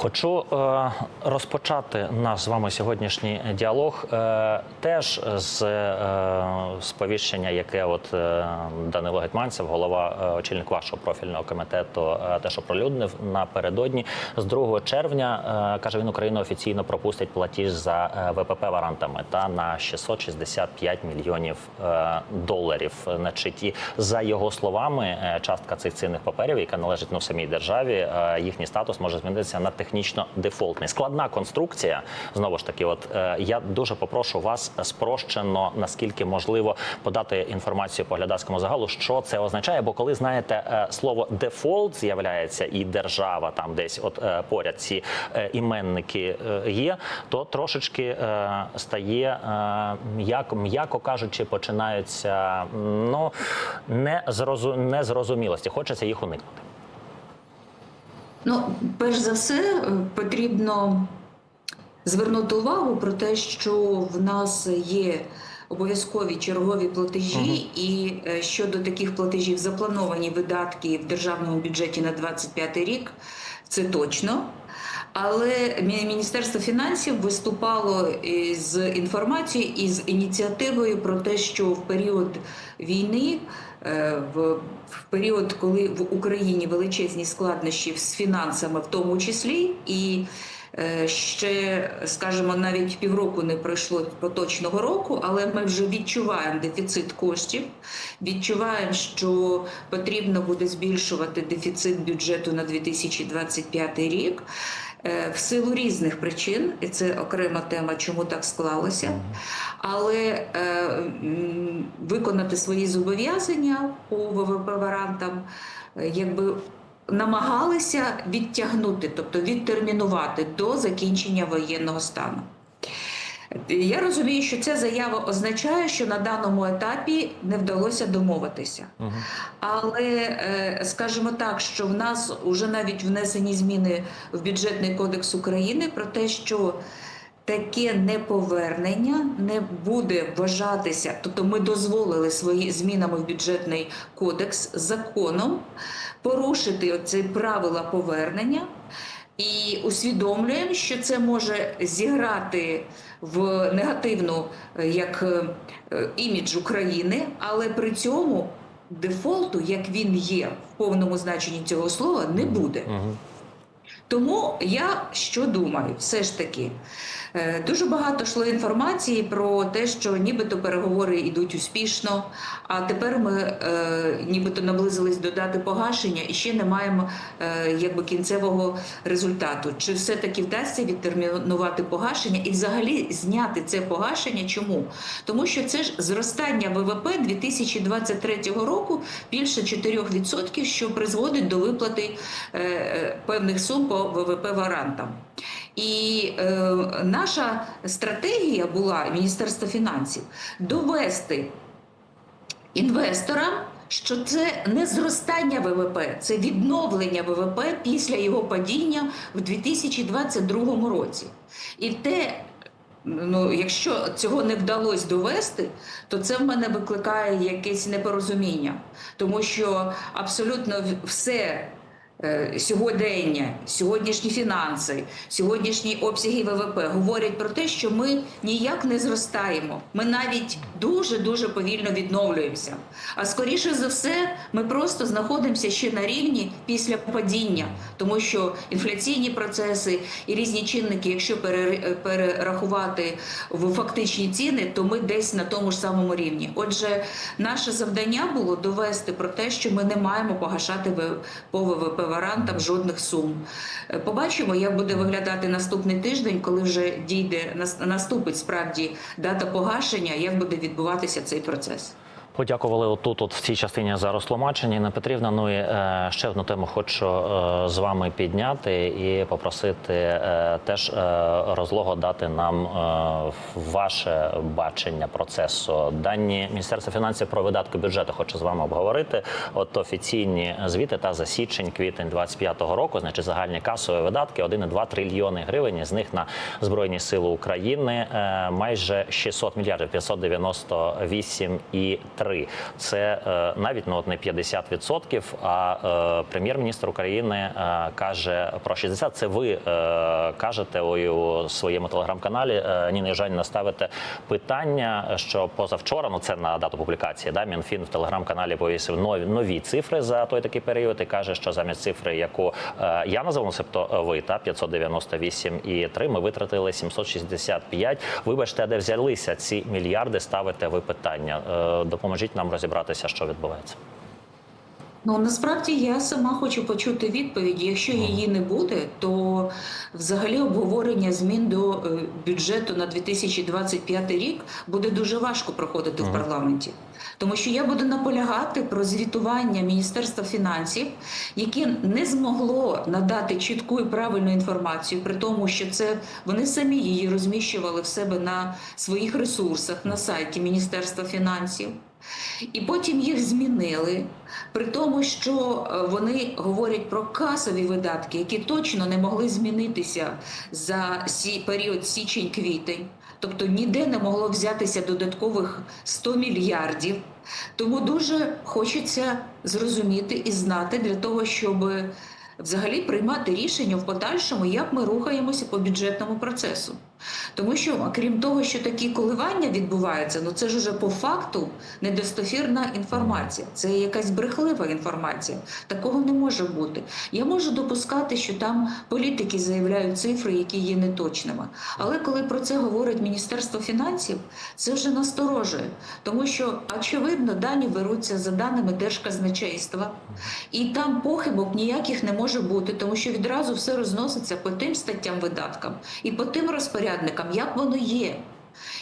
Хочу е, розпочати наш з вами сьогоднішній діалог е, теж з е, сповіщення, яке от е, Данило Гетманцев, голова е, очільник вашого профільного комітету, е, теж оприлюднив напередодні. З 2 червня е, каже він, Україна офіційно пропустить платіж за е, ВПП варантами та на 665 мільйонів е, доларів. Значить, і за його словами, е, частка цих цінних паперів, яка належить ну самій державі, е, їхній статус може змінитися на технічно дефолтний. Складна конструкція. Знову ж таки, от е, я дуже попрошу вас спрощено, наскільки можливо, подати інформацію по глядацькому загалу, що це означає. Бо коли знаєте е, слово дефолт з'являється і держава там десь, от е, поряд ці е, іменники е, є, то трошечки е, стає е, як м'яко кажучи, починаються ну незрозу- незрозумілості. Хочеться їх уникнути. Ну, перш за все, е, потрібно звернути увагу про те, що в нас є обов'язкові чергові платежі, і е, щодо таких платежів заплановані видатки в державному бюджеті на 25 рік. Це точно. Але Міністерство фінансів виступало з інформацією і з ініціативою про те, що в період війни, е, в, період, коли в Україні величезні складнощі з фінансами, в тому числі, і е, ще, скажімо, навіть півроку не пройшло поточного року, але ми вже відчуваємо дефіцит коштів, відчуваємо, що потрібно буде збільшувати дефіцит бюджету на 2025 рік. Е, В силу різних причин, і це окрема тема, чому так склалося, але е, виконати свої зобов'язання по ВВП варантам, е, якби намагалися відтягнути, тобто відтермінувати до закінчення воєнного стану. Я розумію, що ця заява означає, що на даному етапі не вдалося домовитися. Але е, скажімо так, що в нас вже навіть внесені зміни в бюджетний кодекс України про те, що таке неповернення не буде вважатися, тобто ми дозволили свої змінами в бюджетний кодекс законом порушити оці правила повернення. І усвідомлюємо, що це може зіграти в негативну е, як е, е, імідж України, але при цьому дефолту, як він є в повному значенні цього слова, не буде. Тому я що думаю, все ж таки е, дуже багато йшло інформації про те, що нібито переговори йдуть успішно, а тепер ми е, нібито наблизились до дати погашення і ще не маємо е, якби кінцевого результату. Чи все-таки вдасться відтермінувати погашення і взагалі зняти це погашення? Чому? Тому що це ж зростання ВВП 2023 року більше 4%, що призводить до виплати е, е, певних сум по ВВП варантам. І е, наша стратегія була Міністерства фінансів довести інвесторам, що це не зростання ВВП, це відновлення ВВП після його падіння в 2022 році. І те, ну, якщо цього не вдалося довести, то це в мене викликає якесь непорозуміння, тому що абсолютно все. Е, Сьогодення, сьогоднішні фінанси, сьогоднішні обсяги ВВП говорять про те, що ми ніяк не зростаємо. Ми навіть дуже дуже повільно відновлюємося. А скоріше за все, ми просто знаходимося ще на рівні після падіння, тому що інфляційні процеси і різні чинники, якщо пере- перерахувати в фактичні ціни, то ми десь на тому ж самому рівні. Отже, наше завдання було довести про те, що ми не маємо погашати по ВВП варантам жодних сум. Е, Побачимо, як буде виглядати наступний тиждень, коли вже дійде наступить справді дата погашення, як буде відбуватися цей процес. Подякували отут, от в цій частині за розтлумачення. Інна Петрівна. Ну і е, ще одну тему хочу е, з вами підняти і попросити е, теж е, розлого дати нам е, ваше бачення процесу. Дані Міністерства фінансів про видатки бюджету хочу з вами обговорити. От офіційні звіти та за січень, квітень 25-го року, значить загальні касові видатки 1,2 трильйони гривень. З них на збройні сили України е, майже 600 мільярдів 598,3 три. Це е, навіть ну, от не 50%, а е, прем'єр-міністр України е, каже про 60%. Це ви кажете у, своєму телеграм-каналі. Ніна Южаніна ставите питання, що позавчора, ну це на дату публікації, да, Мінфін в телеграм-каналі повісив нові, нові цифри за той такий період і каже, що замість цифри, яку я назвав, себто ви та 598,3, ми витратили 765. Вибачте, де взялися ці мільярди? Ставите ви питання. Е, допоможіть нам розібратися, що відбувається. Ну насправді я сама хочу почути відповідь. Якщо її не буде, то взагалі обговорення змін до е, бюджету на 2025 рік буде дуже важко проходити в парламенті. Тому що я буду наполягати про звітування Міністерства фінансів, яке не змогло надати чітку і правильну інформацію, при тому, що це вони самі її розміщували в себе на своїх ресурсах на сайті Міністерства фінансів. І потім їх змінили, при тому, що е, вони говорять про касові видатки, які точно не могли змінитися за період січень-квітень. Тобто ніде не могло взятися додаткових 100 мільярдів. Тому дуже хочеться зрозуміти і знати для того, щоб взагалі приймати рішення в подальшому, як ми рухаємося по бюджетному процесу. Тому що, крім того, що такі коливання відбуваються, ну це ж уже по факту недостовірна інформація. Це якась брехлива інформація. Такого не може бути. Я можу допускати, що там політики заявляють цифри, які є неточними. Але коли про це говорить Міністерство фінансів, це вже насторожує, тому що очевидно дані беруться за даними Держказначейства, і там похибок ніяких не може бути, тому що відразу все розноситься по тим статтям видаткам і по тим розпорядникам, як воно є.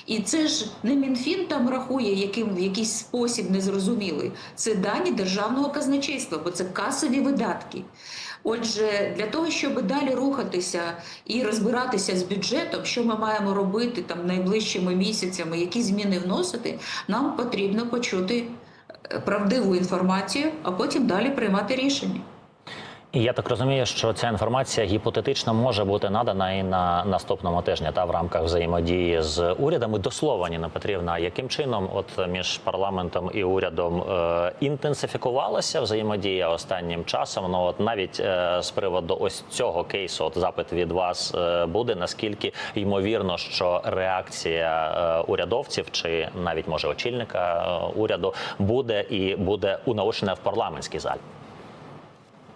І це ж не Мінфін там рахує яким в якийсь спосіб незрозумілий. Це дані державного казначейства, бо це касові видатки. Отже, для того, щоб далі рухатися і розбиратися з бюджетом, що ми маємо робити там найближчими місяцями, які зміни вносити, нам потрібно почути е, правдиву інформацію, а потім далі приймати рішення. Я так розумію, що ця інформація гіпотетично може бути надана і на наступному тижні та в рамках взаємодії з урядами. До слова, Ніна Петрівна, яким чином, от між парламентом і урядом е, інтенсифікувалася взаємодія останнім часом? Ну от навіть е, з приводу ось цього кейсу, от запит від вас е, буде наскільки ймовірно, що реакція е, урядовців чи навіть може очільника е, уряду буде і буде унаочнена в парламентській залі.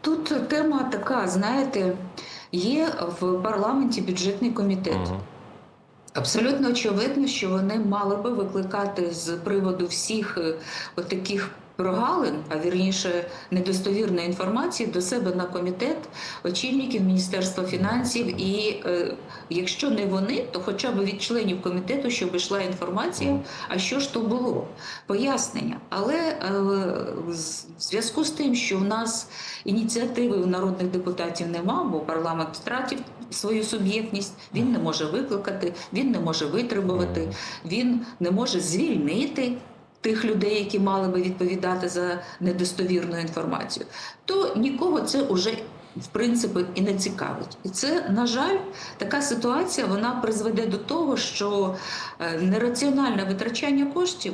Тут тема така, знаєте, є в парламенті бюджетний комітет. Абсолютно очевидно, що вони мали би викликати з приводу всіх е, таких прогалин, а вірніше недостовірної інформації до себе на комітет очільників Міністерства фінансів. І е, якщо не вони, то хоча б від членів комітету, щоб йшла інформація, а що ж то було, пояснення. Але е, в зв'язку з тим, що в нас ініціативи у народних депутатів нема, бо парламент втратив свою суб'єктність, він не може викликати, він не може витребувати, він не може звільнити тих людей, які мали би відповідати за недостовірну інформацію, то нікого це уже. В принципі, і не цікавить, і це на жаль, така ситуація вона призведе до того, що е, нераціональне витрачання коштів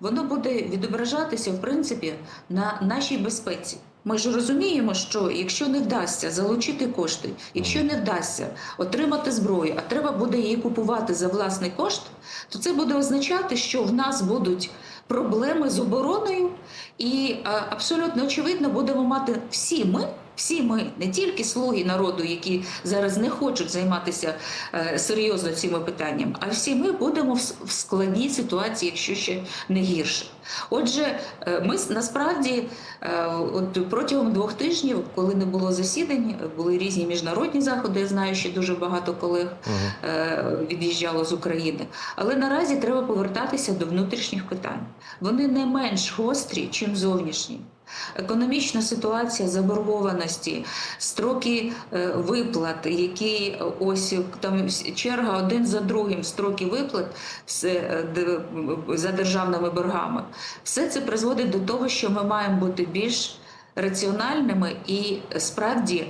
воно буде відображатися в принципі на нашій безпеці. Ми ж розуміємо, що якщо не вдасться залучити кошти, якщо не вдасться отримати зброю, а треба буде її купувати за власний кошт, то це буде означати, що в нас будуть проблеми з обороною, і абсолютно очевидно будемо мати всі ми. Всі ми, не тільки слуги народу, які зараз не хочуть займатися е, серйозно цими питаннями, а всі ми будемо в, складній ситуації, якщо ще не гірше. Отже, е, ми насправді е, от протягом двох тижнів, коли не було засідань, були різні міжнародні заходи. Я знаю, що дуже багато колег від'їжджало з України. Але наразі треба повертатися до внутрішніх питань. Вони не менш гострі, чим зовнішні. Економічна ситуація заборгованості, строки е, виплат, які е, ось там черга один за другим, строки виплат е, за державними боргами. Все це призводить до того, що ми маємо бути більш раціональними і справді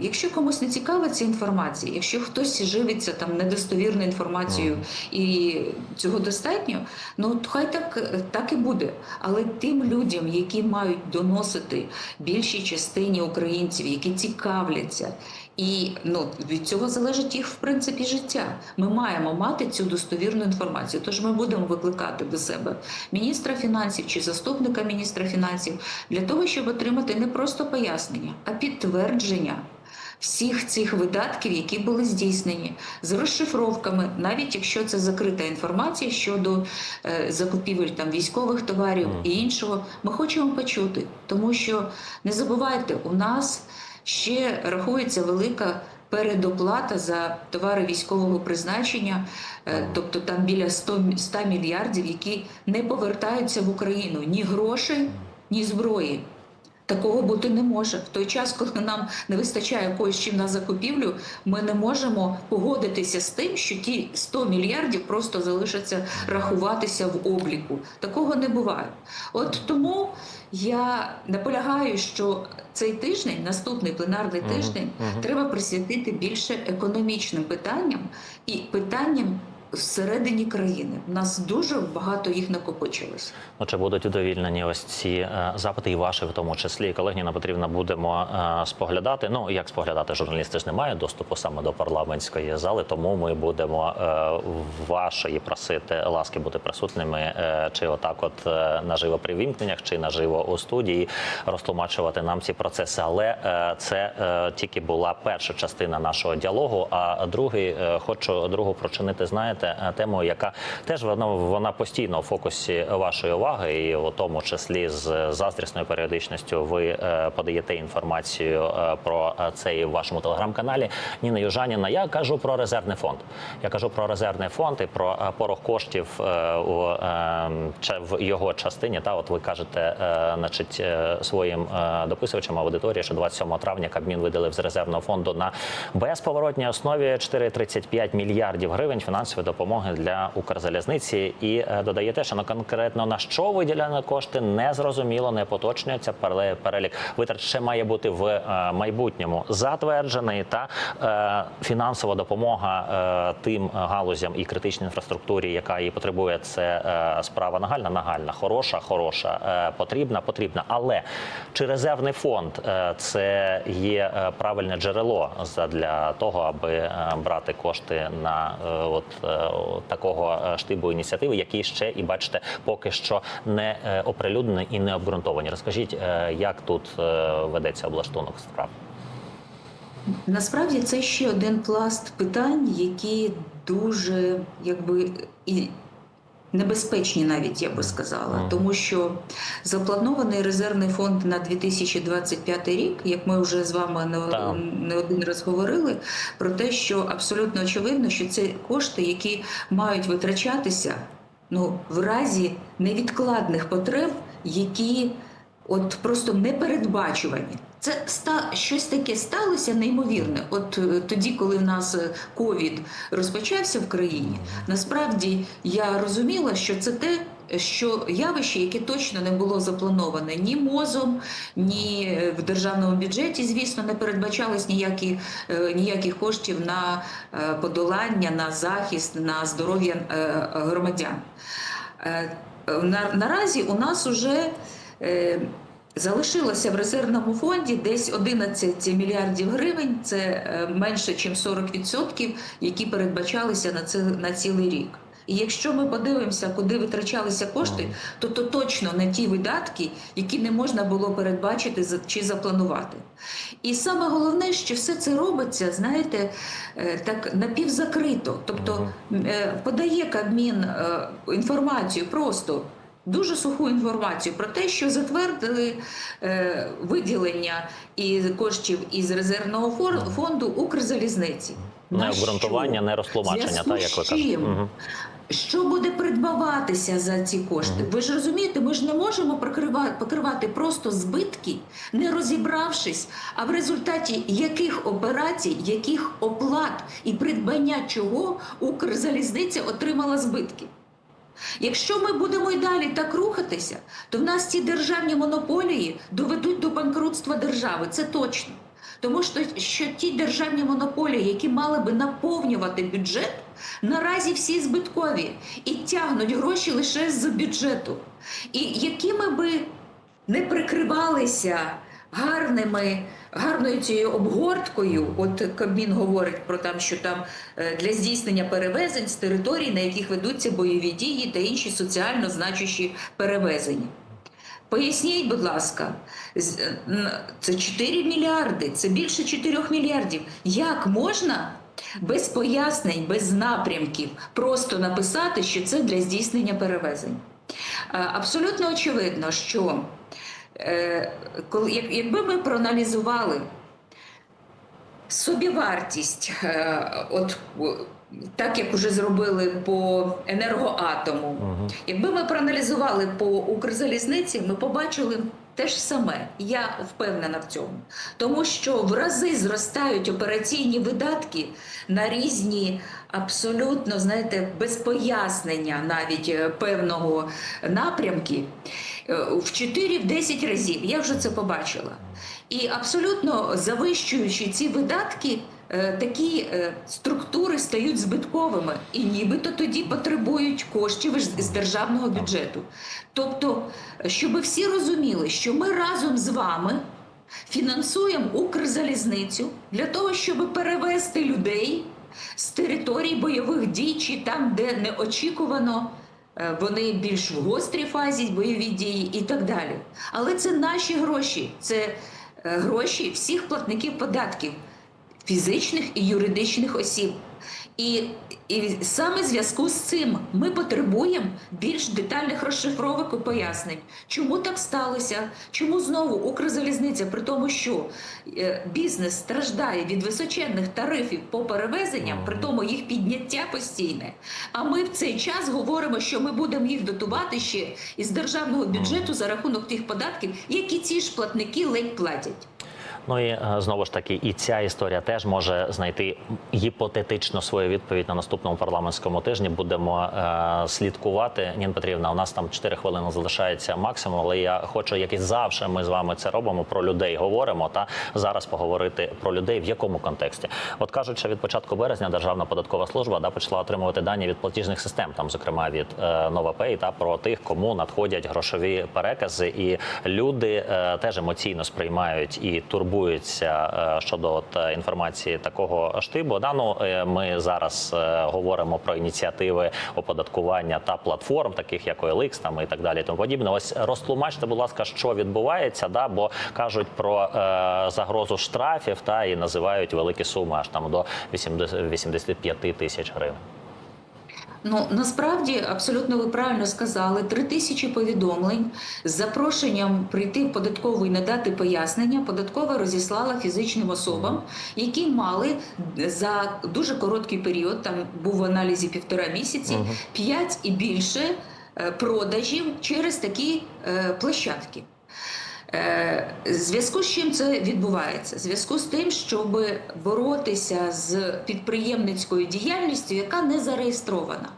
якщо комусь не цікава ця інформація, якщо хтось живиться там недостовірною інформацією і цього достатньо, ну то хай так, так і буде. Але тим людям, які мають доносити більшій частині українців, які цікавляться, і ну від цього залежить їх в принципі життя. Ми маємо мати цю достовірну інформацію. Тож ми будемо викликати до себе міністра фінансів чи заступника міністра фінансів для того, щоб отримати не просто пояснення, а підтвердження. Всіх цих видатків, які були здійснені з розшифровками, навіть якщо це закрита інформація щодо е, закупівель там військових товарів і іншого, ми хочемо почути, тому що не забувайте, у нас ще рахується велика передоплата за товари військового призначення, е, тобто там біля 100, мі- 100 мільярдів, які не повертаються в Україну. Ні грошей, ні зброї. Такого бути не може. В той час, коли нам не вистачає когось чим на закупівлю, ми не можемо погодитися з тим, що ті 100 мільярдів просто залишаться рахуватися в обліку. Такого не буває. От тому я наполягаю, що цей тиждень, наступний пленарний тиждень, мгм. треба присвятити більше економічним питанням і питанням всередині країни. У нас дуже багато їх накопичилось. Ну, чи будуть удовільнені ось ці е, запити, і ваші, в тому числі, Ніна Петрівна, будемо е, споглядати. Ну як споглядати, журналісти ж не мають доступу саме до парламентської зали, тому ми будемо е, вашої просити ласки бути присутніми, е, чи отак, от наживо при вімкненнях, чи наживо у студії, розтлумачувати нам ці процеси. Але це тільки була перша частина нашого діалогу. А другий хочу другу прочинити, знаєте, е, тему, яка теж вона, вона постійно у фокусі вашої уваги, і у тому числі з заздрісною періодичністю ви е, подаєте інформацію е, про це і в вашому телеграм-каналі. Ніна Южаніна. Я кажу про резервний фонд. Я кажу про резервний фонд і про порох коштів е, у е, в його частині. Та от ви кажете, значить, своїм дописувачам аудиторії, що 27 травня Кабмін виділив з резервного фонду на безповоротній основі 4,35 мільярдів гривень фінансової допомоги для Укрзалізниці. І е, додаєте, що на конкретно на що виділяні кошти не зрозуміло, не поточнюється. Перелік витрат ще має бути в е, майбутньому затверджений та е, фінансова допомога тим галузям і критичній інфраструктурі, яка її потребує. Це справа нагальна, нагальна, хороша, хороша, потрібна, потрібна. Але чи резервний фонд це є правильне джерело для того, аби брати кошти на от такого е, штибу ініціативи, які ще і бачите, поки що не е, оприлюднені і не обґрунтовані. Розкажіть, е, як тут е, ведеться облаштунок справ? Насправді це ще один пласт питань, які дуже якби і небезпечні, навіть я би сказала, тому що запланований резервний фонд на 2025 рік, як ми вже з вами не, не один раз говорили, про те, що абсолютно очевидно, що це кошти, які мають витрачатися ну, в разі невідкладних потреб, які от просто непередбачувані. Це ста щось таке сталося неймовірне. От е, тоді, коли в нас е, ковід розпочався в країні, насправді я розуміла, що це те. Що явище, яке точно не було заплановане ні мозом, ні е, в державному бюджеті, звісно, не передбачалось ніякі, ніяких коштів на подолання, на захист, на здоров'я громадян. Наразі у нас уже залишилося в резервному фонді десь 11 мільярдів гривень. Це е, менше, ніж 40%, які передбачалися на це на цілий рік. І якщо ми подивимося, куди витрачалися кошти, то то точно не ті видатки, які не можна було передбачити чи запланувати. І саме головне, що все це робиться, знаєте, е, так напівзакрито. Тобто е, подає Кабмін інформацію просто. Дуже суху інформацію про те, що затвердили е, виділення і коштів із резервного фонду Укрзалізниці. Не обґрунтування, не розтлумачення, та як ви кажете. Що буде придбаватися за ці кошти? Ви ж розумієте, ми ж не можемо покривати, покривати просто збитки, не розібравшись, а в результаті яких операцій, яких оплат і придбання чого Укрзалізниця отримала збитки. Якщо ми будемо й далі так рухатися, то в нас ці державні монополії доведуть до банкрутства держави. Це точно. Тому що, що ті державні монополії, які мали би наповнювати бюджет, наразі всі збиткові і тягнуть гроші лише з бюджету. І якими би не прикривалися гарними, гарною цією обгорткою, от Кабмін говорить про там, що там е, для здійснення перевезень з територій, на яких ведуться бойові дії та інші соціально значущі перевезення. Поясніть, будь ласка, е, це 4 мільярди, це більше 4 мільярдів. Як можна без пояснень, без напрямків просто написати, що це для здійснення перевезень? Е, Абсолютно очевидно, що якби ми проаналізували собівартість, е, от е, так як вже зробили по енергоатому. Якби ми проаналізували по Укрзалізниці, ми побачили те ж саме. Я впевнена в цьому. Тому що в рази зростають операційні видатки на різні абсолютно, знаєте, без пояснення навіть е, певного напрямки е, в 4-10 разів. Я вже це побачила. І абсолютно завищуючи ці видатки, такі е, структури стають збитковими і нібито тоді потребують коштів з державного бюджету. Тобто, щоб всі розуміли, що ми разом з вами фінансуємо Укрзалізницю для того, щоб перевести людей з територій бойових дій чи там, де неочікувано. е, Вони більш в гострій фазі бойові дії і так далі. Але це наші гроші, це е, гроші всіх платників податків, фізичних і юридичних осіб. І, і саме в зв'язку з цим ми потребуємо більш детальних розшифровок і пояснень, чому так сталося, чому знову Укрзалізниця, при тому, що е, бізнес страждає від височенних тарифів по перевезенням, при тому їх підняття постійне. А ми в цей час говоримо, що ми будемо їх дотувати ще із державного бюджету за рахунок тих податків, які ці ж платники ледь платять. Ну і е, знову ж таки, і ця історія теж може знайти гіпотетично свою відповідь на наступному парламентському тижні. Будемо е, слідкувати. Ніна Петрівна, у нас там 4 хвилини залишається максимум, але я хочу, як і завжди, ми з вами це робимо. Про людей говоримо. Та зараз поговорити про людей в якому контексті. От кажуть, що від початку березня Державна податкова служба да почала отримувати дані від платіжних систем, там зокрема від е, NovaPay, та про тих, кому надходять грошові перекази, і люди е, теж емоційно сприймають і турбуються е, щодо от, е, інформації такого штибу. Да, ну, е, ми зараз говоримо про ініціативи оподаткування та платформ, таких як OLX там і так далі. Тому подібне. Ось розтлумачте, будь ласка, що відбувається, да, бо кажуть про е, загрозу штрафів та і називають великі суми аж там до 80 85 тисяч гривень. Ну насправді абсолютно ви правильно сказали. Три тисячі повідомлень з запрошенням прийти в податкову і надати пояснення. Податкова розіслала фізичним особам, які мали за дуже короткий період, там був в аналізі півтора місяці, п'ять і більше е, продажів через такі е, площадки. Е, Зв'язку з чим це відбувається? Зв'язку з тим, щоб боротися з підприємницькою діяльністю, яка не зареєстрована.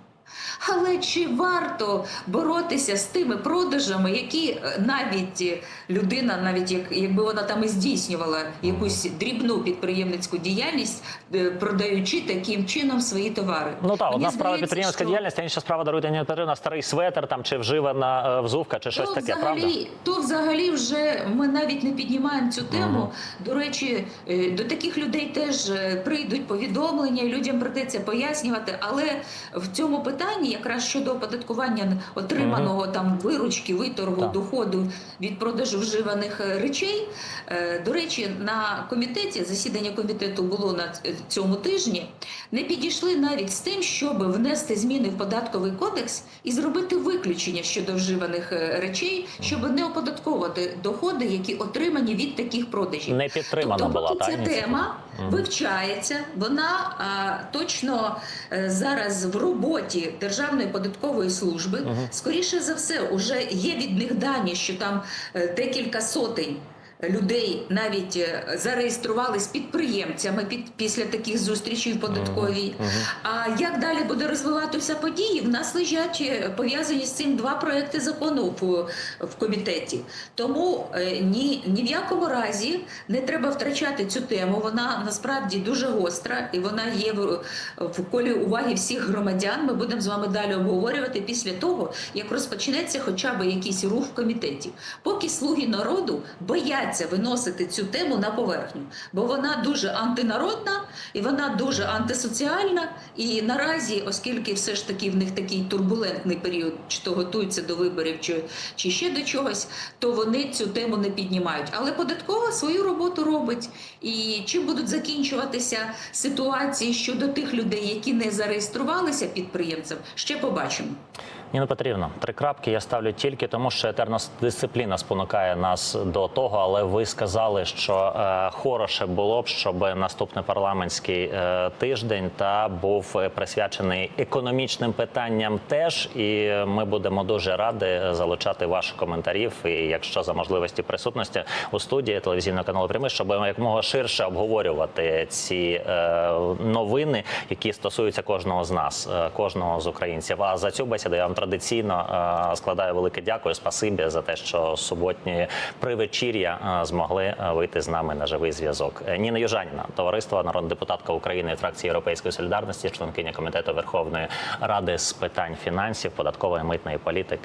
Але чи варто боротися з тими продажами, які е, навіть е, людина, навіть як якби вона там і здійснювала якусь дрібну підприємницьку діяльність, е, продаючи таким чином свої товари? Ну так, одна справа підприємницька що- діяльність, а інша справа даруйте Ніна Петрівна, старий светр там чи вживана взувка, чи щось то таке, взагалі, правда? То взагалі вже ми навіть не піднімаємо цю тему. Мгм. До речі, до таких людей теж прийдуть повідомлення, людям прийдеться пояснювати. Але в цьому питанні, якраз щодо оподаткування отриманого там виручки, виторгу, Так. доходу від продажу вживаних е, речей. е, До речі, на комітеті засідання комітету було на цьому тижні. Не підійшли навіть з тим, щоб внести зміни в податковий кодекс і зробити виключення щодо вживаних е, речей, щоб не оподатковувати доходи, які отримані від таких продажів. Не підтримана тобто, була поки та ця тема вивчається, вона а, точно е, зараз в роботі Державної податкової служби. Скоріше за все, вже є від них дані, що там е, декілька сотень. Людей навіть е, зареєстрували з підприємцями під, після таких зустрічей в податковій. А як далі буде розвиватися події? В нас лежать е, пов'язані з цим два проекти закону в, в комітеті. Тому е, ні, ні в якому разі не треба втрачати цю тему. Вона насправді дуже гостра і вона є в, в колі уваги всіх громадян. Ми будемо з вами далі обговорювати після того, як розпочнеться хоча б якийсь рух в комітеті. Поки слуги народу бояться виносити цю тему на поверхню, бо вона дуже антинародна і вона дуже антисоціальна. І наразі, оскільки все ж таки в них такий турбулентний період, чи то готуються до виборів, чи, чи ще до чогось, то вони цю тему не піднімають. Але податкова свою роботу робить. І чим будуть закінчуватися ситуації щодо тих людей, які не зареєструвалися підприємцем, ще побачимо. Ніна Петрівна, три крапки я ставлю тільки тому, що етерна дисципліна спонукає нас до того, але ви сказали, що е, хороше було б, щоб наступний парламентський е, тиждень та був е, присвячений економічним питанням теж. І ми будемо дуже раді залучати ваших коментарів. І якщо за можливості присутності у студії телевізійного каналу Прямий, щоб якомога ширше обговорювати ці е, новини, які стосуються кожного з нас, е, кожного з українців. А за цю бесіду я вам традиційно е, складаю велике дякую. Спасибі за те, що суботні привечір'я е, змогли е, вийти з нами на живий зв'язок. Ніна Южаніна, товариство народна депутатка України фракції Європейської солідарності, членкиня комітету Верховної Ради з питань фінансів, податкової митної політики.